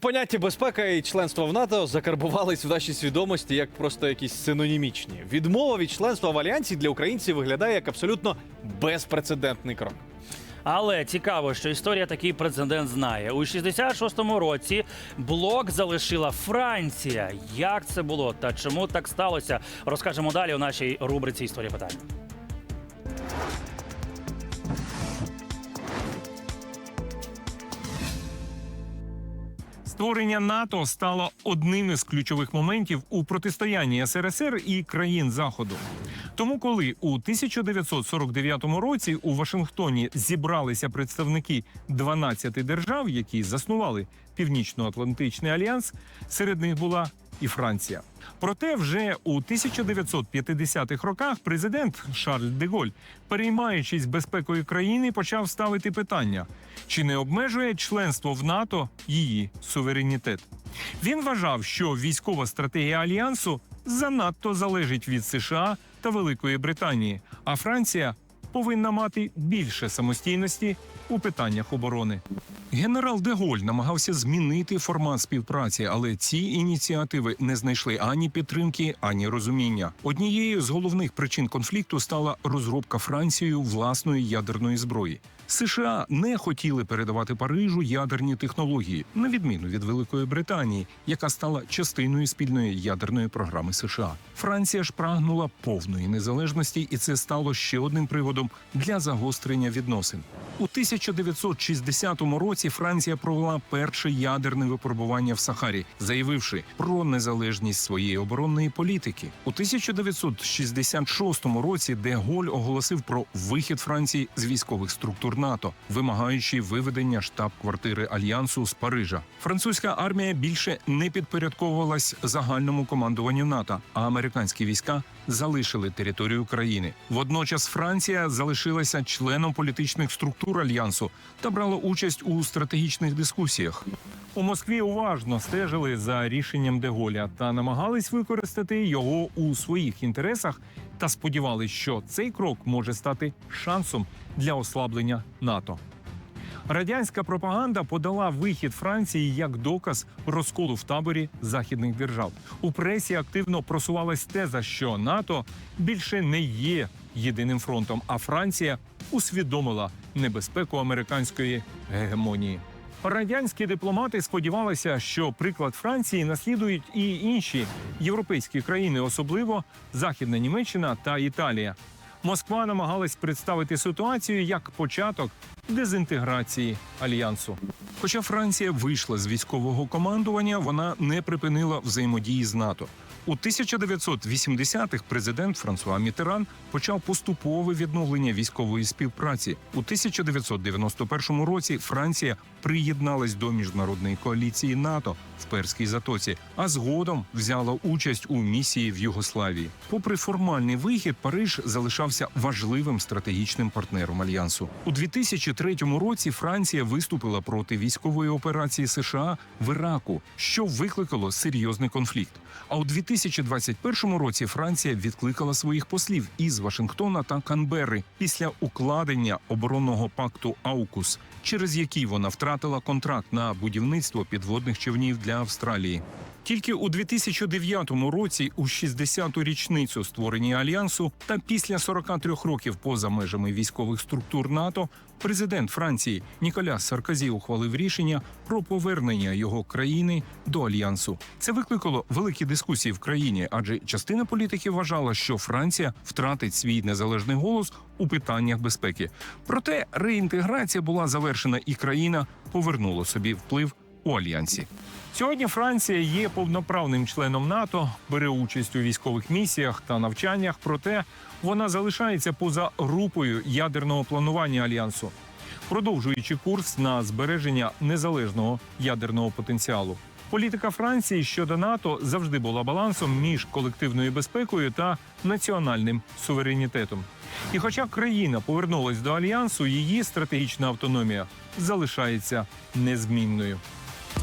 Поняття безпека і членство в НАТО закарбувались в нашій свідомості як просто якісь синонімічні. Відмова від членства в альянсі для українців виглядає як абсолютно безпрецедентний крок. Але цікаво, що історія такий прецедент знає. У 66-му році блок залишила Франція. Як це було та чому так сталося? Розкажемо далі у нашій рубриці Історія питань. Створення НАТО стало одним із ключових моментів у протистоянні СРСР і країн Заходу. Тому, коли у 1949 році у Вашингтоні зібралися представники 12 держав, які заснували Північно-Атлантичний альянс, серед них була і Франція. Проте вже у 1950-х роках президент Шарль де Голь, переймаючись безпекою країни, почав ставити питання: чи не обмежує членство в НАТО її суверенітет? Він вважав, що військова стратегія альянсу занадто залежить від США та Великої Британії, а Франція повинна мати більше самостійності у питаннях оборони. Генерал де Голь намагався змінити формат співпраці, але ці ініціативи не знайшли ані підтримки, ані розуміння. Однією з головних причин конфлікту стала розробка Францією власної ядерної зброї. США не хотіли передавати Парижу ядерні технології, на відміну від Великої Британії, яка стала частиною спільної ядерної програми США. Франція ж прагнула повної незалежності, і це стало ще одним приводом для загострення відносин. У 1960 році Франція провела перше ядерне випробування в Сахарі, заявивши про незалежність своєї оборонної політики. У 1966 році де Голь оголосив про вихід Франції з військових структур НАТО, вимагаючи виведення штаб-квартири альянсу з Парижа. Французька армія більше не підпорядковувалась загальному командуванню НАТО, а американські війська залишили територію країни. Водночас Франція залишилася членом політичних структур альянсу та брала участь у стратегічних дискусіях. У Москві уважно стежили за рішенням Деголя та намагались використати його у своїх інтересах та сподівались, що цей крок може стати шансом для ослаблення НАТО. Радянська пропаганда подала вихід Франції як доказ розколу в таборі західних держав. У пресі активно просувалась теза, що НАТО більше не є єдиним фронтом, а Франція усвідомила небезпеку американської гегемонії. Радянські дипломати сподівалися, що приклад Франції наслідують і інші європейські країни, особливо Західна Німеччина та Італія. Москва намагалась представити ситуацію як початок дезінтеграції альянсу. Хоча Франція вийшла з військового командування, вона не припинила взаємодії з НАТО. У 1980-х президент Франсуа Мітеран почав поступове відновлення військової співпраці. У 1991 році Франція приєдналась до міжнародної коаліції НАТО в Перській затоці, а згодом взяла участь у місії в Югославії. Попри формальний вихід, Париж залишався важливим стратегічним партнером альянсу. У 2003 році Франція виступила проти військової операції США в Іраку, що викликало серйозний конфлікт. А у 2021 році Франція відкликала своїх послів із Вашингтона та Канбери після укладення оборонного пакту Аукус, через який вона втратила контракт на будівництво підводних човнів для Австралії. Тільки у 2009 році, у 60-ту річницю створення альянсу, та після 43 років поза межами військових структур НАТО, президент Франції Ніколяс Саркозі ухвалив рішення про повернення його країни до альянсу. Це викликало великі дискусії в країні, адже частина політиків вважала, що Франція втратить свій незалежний голос у питаннях безпеки. Проте реінтеграція була завершена, і країна повернула собі вплив у альянсі. Сьогодні Франція є повноправним членом НАТО, бере участь у військових місіях та навчаннях. Проте вона залишається поза групою ядерного планування альянсу, продовжуючи курс на збереження незалежного ядерного потенціалу. Політика Франції щодо НАТО завжди була балансом між колективною безпекою та національним суверенітетом. І хоча країна повернулась до альянсу, її стратегічна автономія залишається незмінною.